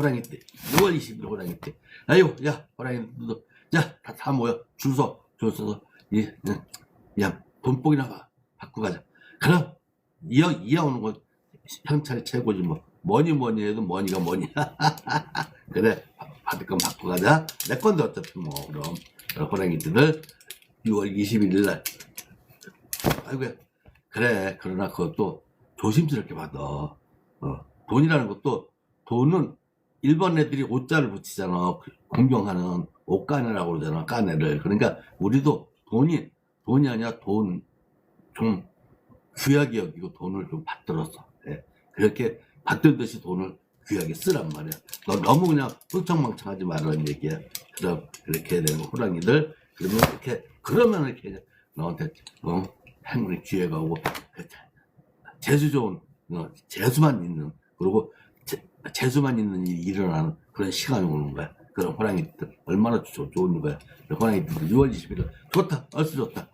호랑이 때. 6월 20일 호랑이 때. 아유 야 호랑이 너도. 야다 다 모여. 줄 서 줄 서서. 이야 돈복이나 봐. 받고 가자. 그럼 이어 이어오는 건 현찰 최고지 뭐 뭐니 뭐니 해도 뭐니가 뭐냐 그래 받- 받을 건 받고 가자. 내 건데 어차피 뭐 그럼. 호랑이들을 6월 21일 날. 아이고 그래 그러나 그것도 조심스럽게 받아. 어, 돈이라는 것도 돈은 일본 애들이 옷자를 붙이잖아. 그 공경하는 옷가네라고 그러잖아 까네를. 그러니까 우리도 돈이 돈이 아니라 돈 좀 귀하게 여기고 돈을 좀 받들었어 예. 그렇게 받들듯이 돈을 귀하게 쓰란 말이야. 너 너무 그냥 흥청망청 하지 말라는 얘기야. 그럼 그렇게 해야 되는 거 호랑이들. 그러면 이렇게 그러면 이렇게 너한테 어, 행운의 기회가 오고 그 재수 좋은 어, 재수만 있는. 그리고 재, 재수만 있는 일이 일어나는 그런 시간이 오는 거야. 그런 호랑이들 얼마나 좋, 좋은 거야. 호랑이들 6월 20일 좋다. 얼쑤 좋다